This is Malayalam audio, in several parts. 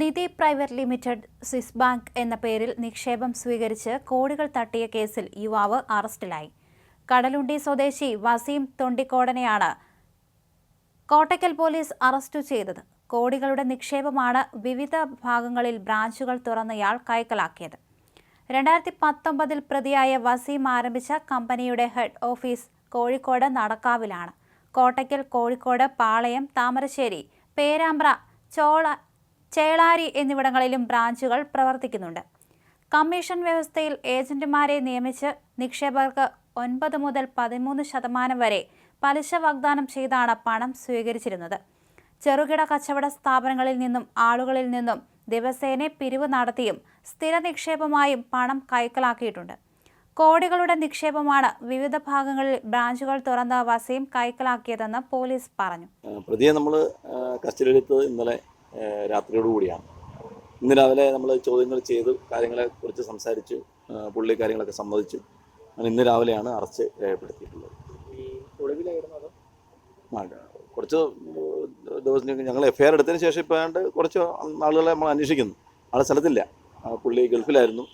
Nidhi private limited Swiss bank എന്ന പേരിൽ നിക്ഷേപം സ്വീകരിച്ച് കോടികൾ തട്ടിയ കേസിൽ യുവാവ് അറസ്റ്റിലായി. കടലുണ്ടി സ്വദേശി വസീം തൊണ്ടിക്കോടനെയാണ് കോട്ടയ്ക്കൽ പോലീസ് അറസ്റ്റു ചെയ്തത്. കോടികളുടെ നിക്ഷേപമാണ് വിവിധ ഭാഗങ്ങളിൽ ബ്രാഞ്ചുകൾ തുറന്നയാൾ കൈക്കലാക്കിയത്. രണ്ടായിരത്തി പത്തൊമ്പതിൽ പ്രതിയായ വസീം ആരംഭിച്ച കമ്പനിയുടെ ഹെഡ് ഓഫീസ് കോഴിക്കോട് നടക്കാവിലാണ്. കോട്ടയ്ക്കൽ കോഴിക്കോട് പാളയം താമരശ്ശേരി പേരാമ്പ്ര ചോള ചേളാരി എന്നിവിടങ്ങളിലും ബ്രാഞ്ചുകൾ പ്രവർത്തിക്കുന്നുണ്ട്. കമ്മീഷൻ വ്യവസ്ഥയിൽ ഏജന്റുമാരെ നിയമിച്ച് നിക്ഷേപകർക്ക് ഒൻപത് മുതൽ പതിമൂന്ന് ശതമാനം വരെ പലിശ വാഗ്ദാനം ചെയ്താണ് പണം സ്വീകരിച്ചിരുന്നത്. ചെറുകിട കച്ചവട സ്ഥാപനങ്ങളിൽ നിന്നും ആളുകളിൽ നിന്നും ദിവസേന പിരിവ് നടത്തിയും സ്ഥിര നിക്ഷേപമായും പണം കൈക്കലാക്കിയിട്ടുണ്ട്. കോടികളുടെ നിക്ഷേപമാണ് വിവിധ ഭാഗങ്ങളിൽ ബ്രാഞ്ചുകൾ തുറന്ന വസീം കൈക്കലാക്കിയതെന്ന് പോലീസ് പറഞ്ഞു. പ്രതിയെ നമ്മൾ കസ്റ്റഡിയിലെടുത്തത് ഇന്നലെ രാത്രിയോടുകൂടിയാണ് ഇന്ന് രാവിലെ നമ്മൾ ചോദ്യങ്ങൾ ചെയ്തു കാര്യങ്ങളെ കുറിച്ച് സംസാരിച്ചു പുള്ളി കാര്യങ്ങളൊക്കെ സമ്മതിച്ചു. അങ്ങനെ ഇന്ന് രാവിലെയാണ് അറസ്റ്റ് രേഖപ്പെടുത്തിയിട്ടുള്ളത്. കുറച്ച് ദിവസം ഞങ്ങൾ എഫ് ഐ ആർ എടുത്തതിന് ശേഷം ഇപ്പോൾ ഏതാണ്ട് കുറച്ച് ആളുകളെ നമ്മൾ അന്വേഷിക്കുന്നു. ആളെ സ്ഥലത്തില്ല. പുള്ളി ഗൾഫിലായിരുന്നു.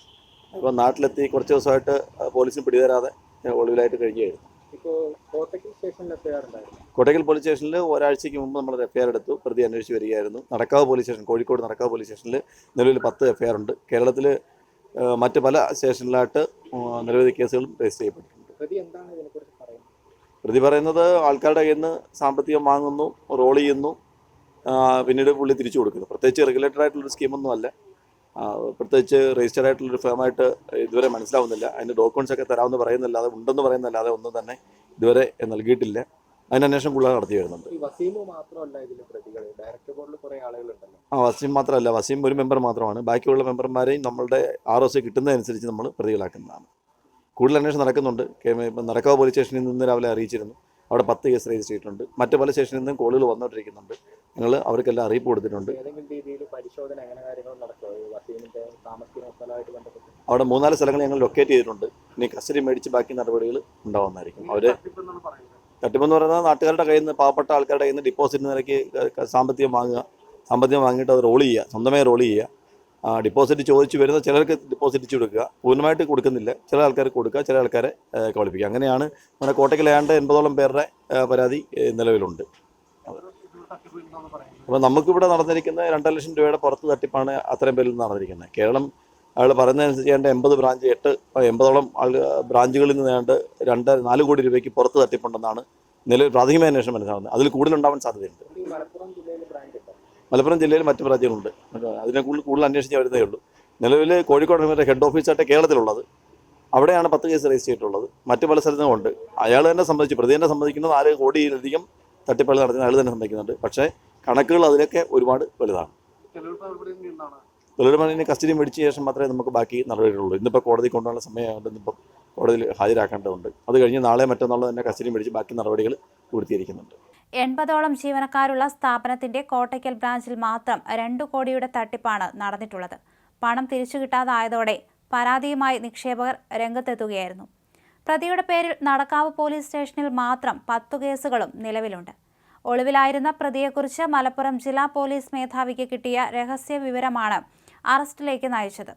അപ്പോൾ നാട്ടിലെത്തി കുറച്ച് ദിവസമായിട്ട് പോലീസിന് പിടിതരാതെ ഒളിവിലായിട്ട് കഴിഞ്ഞായിരുന്നു ഇപ്പോൾ കോട്ടയ്ക്ക് സ്റ്റേഷനിൽ എഫ്ഐആർ ഉണ്ടായിരുന്നു. കോട്ടയ്ക്കൽ പോലീസ് സ്റ്റേഷനിൽ ഒരാഴ്ചയ്ക്ക് മുമ്പ് നമ്മൾ എഫ്ഐആർ എടുത്തു. പ്രതി അന്വേഷിച്ച് വരികയായിരുന്നു. Nadakkavu police station Kozhikode Nadakkavu police സ്റ്റേഷനിൽ നിലവിൽ പത്ത് എഫ്ഐആർ ഉണ്ട്. കേരളത്തിൽ മറ്റ് പല സ്റ്റേഷനിലായിട്ട് നിരവധി കേസുകളും രജിസ്റ്റർ ചെയ്യപ്പെട്ടിട്ടുണ്ട്. പ്രതി പറയുന്നത്? ആൾക്കാരുടെ കയ്യിൽ നിന്ന് സാമ്പത്തികം വാങ്ങുന്നു റോൾ ചെയ്യുന്നു പിന്നീട് പുള്ളി തിരിച്ചു കൊടുക്കുന്നു. പ്രത്യേകിച്ച് റെഗുലേറ്റഡ് ആയിട്ടുള്ളൊരു സ്കീമൊന്നും അല്ല. പ്രത്യേകിച്ച് രജിസ്റ്റർഡ് ആയിട്ടുള്ളൊരു ഫേമായിട്ട് ഇതുവരെ മനസ്സിലാവുന്നില്ല. അതിന്റെ ഡോക്യുമെന്റ്സ് ഒക്കെ തരാമെന്ന് പറയുന്നല്ലാതെ ഉണ്ടെന്ന് പറയുന്നല്ലാതെ ഒന്നും തന്നെ ഇതുവരെ നൽകിയിട്ടില്ല. അതിന് അന്വേഷണം കൂടുതൽ നടത്തി വരുന്നുണ്ട്. ആ വസീം മാത്രമല്ല. വസീം ഒരു മെമ്പർ മാത്രമാണ്. ബാക്കിയുള്ള മെമ്പർമാരെയും നമ്മളുടെ ആർ ഒ സി കിട്ടുന്നതനുസരിച്ച് നമ്മൾ പ്രതികളാക്കുന്നതാണ്. കൂടുതൽ അന്വേഷണം നടക്കുന്നുണ്ട്. നടക്കാവ് പോലീസ് സ്റ്റേഷനിൽ നിന്ന് രാവിലെ അറിയിച്ചിരുന്നു. അവിടെ പത്ത് കേസ് രജിസ്റ്റർ ചെയ്തിട്ടുണ്ട്. മറ്റു പല സ്റ്റേഷനിൽ നിന്നും കോളുകൾ വന്നുകൊണ്ടിരിക്കുന്നുണ്ട് ഞങ്ങൾ അവർക്കെല്ലാം അറിയിപ്പ് കൊടുത്തിട്ടുണ്ട്. അവിടെ മൂന്നാൽ സ്ഥലങ്ങൾ ഞങ്ങൾ ലൊക്കേറ്റ് ചെയ്തിട്ടുണ്ട്. ഇനി കസ്റ്റഡി മേടിച്ച് ബാക്കി നടപടികൾ ഉണ്ടാവുന്നതായിരിക്കും. അവർ തട്ടിപ്പെന്ന് പറയുന്നത് നാട്ടുകാരുടെ കയ്യിൽ നിന്ന് പാവപ്പെട്ട ആൾക്കാരുടെ കയ്യിൽ നിന്ന് ഡിപ്പോസിറ്റ് നിരക്ക് സാമ്പത്തികം വാങ്ങുക സാമ്പത്തികം വാങ്ങിയിട്ട് അത് റോൾ ചെയ്യുക സ്വന്തമായി റോൾ ചെയ്യുക. ഡിപ്പോസിറ്റ് ചോദിച്ചു വരുന്ന ചിലർക്ക് ഡിപ്പോസിറ്റ് കൊടുക്കുക. പൂർണമായിട്ട് കൊടുക്കുന്നില്ല. ചില ആൾക്കാർക്ക് കൊടുക്കുക ചില ആൾക്കാരെ കബളിപ്പിക്കുക അങ്ങനെയാണ് നമ്മുടെ കോട്ടയ്ക്ക് ഏതാണ്ട് എൺപതോളം പേരുടെ പരാതി നിലവിലുണ്ട്. അപ്പോൾ നമുക്കിവിടെ നടന്നിരിക്കുന്ന രണ്ടര ലക്ഷം രൂപയുടെ പുറത്ത് തട്ടിപ്പാണ് അത്രയും പേരിൽ നടന്നിരിക്കുന്നത്. കേരളം അയാൾ പറയുന്നതനുസരിച്ച് ഏണ്ട എൺപത് ബ്രാഞ്ച് എട്ട് എൺപതോളം ആൾ ബ്രാഞ്ചുകളിൽ നിന്ന് ഏതാണ്ട് രണ്ട് നാല് കോടി രൂപയ്ക്ക് പുറത്ത് തട്ടിപ്പുണ്ടെന്നാണ് നിലവിൽ പ്രാഥമിക അന്വേഷണം മനസ്സിലാവുന്നത്. അതിൽ കൂടുതലുണ്ടാവാൻ സാധ്യതയുണ്ട്. മലപ്പുറം ജില്ലയിൽ മറ്റ് ബ്രാഞ്ചുകളുണ്ട്. അതിനെ കൂടുതൽ കൂടുതൽ അന്വേഷിച്ച് വരുന്നേ ഉള്ളൂ. നിലവിൽ കോഴിക്കോട് ഹെഡ് ഓഫീസായിട്ട് കേരളത്തിലുള്ളത്. അവിടെയാണ് പത്ത് കേസ് രജിസ്റ്റർ ചെയ്തിട്ടുള്ളത്. മറ്റു പല സ്ഥലത്തും ഉണ്ട്. അയാൾ തന്നെ സംബന്ധിച്ച് പ്രതി തന്നെ സംബന്ധിക്കുന്നത് നാല് കോടിയിലധികം തട്ടിപ്പള്ളി നടത്തുന്ന അയാൾ തന്നെ സംബന്ധിക്കുന്നുണ്ട്. പക്ഷേ കണക്കുകൾ അതിലൊക്കെ ഒരുപാട് വലുതാണ്. തൊഴിലുറപ്പിനെ കസ്റ്റഡി മേടിച്ച ശേഷം മാത്രമേ നമുക്ക് ബാക്കി നടപടികളുള്ളൂ. ഇന്നിപ്പോൾ കോടതി കൊണ്ടുപോകാനുള്ള സമയമായതുകൊണ്ട് ഇന്നിപ്പോൾ കോടതിയിൽ ഹാജരാക്കേണ്ടതുണ്ട്. അത് കഴിഞ്ഞ് നാളെ മറ്റന്നാൾ തന്നെ കസ്റ്റഡി മേടിച്ച് ബാക്കി നടപടികൾ പൂർത്തീകരിക്കുന്നുണ്ട്. എൺപതോളം ജീവനക്കാരുള്ള സ്ഥാപനത്തിന്റെ കോട്ടയ്ക്കൽ ബ്രാഞ്ചിൽ മാത്രം രണ്ടു കോടിയുടെ തട്ടിപ്പാണ് നടന്നിട്ടുള്ളത്. പണം തിരിച്ചു കിട്ടാതായതോടെ പരാതിയുമായി നിക്ഷേപകർ രംഗത്തെത്തുകയായിരുന്നു. പ്രതിയുടെ പേരിൽ നടക്കാവ് പോലീസ് സ്റ്റേഷനിൽ മാത്രം പത്തു കേസുകളും നിലവിലുണ്ട്. ഒളിവിലായിരുന്ന പ്രതിയെക്കുറിച്ച് മലപ്പുറം ജില്ലാ പോലീസ് മേധാവിക്ക് കിട്ടിയ രഹസ്യ വിവരമാണ് അറസ്റ്റിലേക്ക് നയിച്ചത്.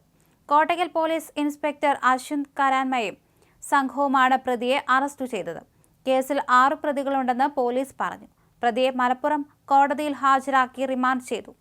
കോട്ടയ്ക്കൽ പോലീസ് ഇൻസ്പെക്ടർ അശ്വിന്ത് കരാൻമയും സംഘവുമാണ് പ്രതിയെ അറസ്റ്റ് ചെയ്തത്. കേസിൽ ആറ് പ്രതികളുണ്ടെന്ന് പോലീസ് പറഞ്ഞു. പ്രതിയെ മലപ്പുറം കോടതിയിൽ ഹാജരാക്കി റിമാൻഡ് ചെയ്തു.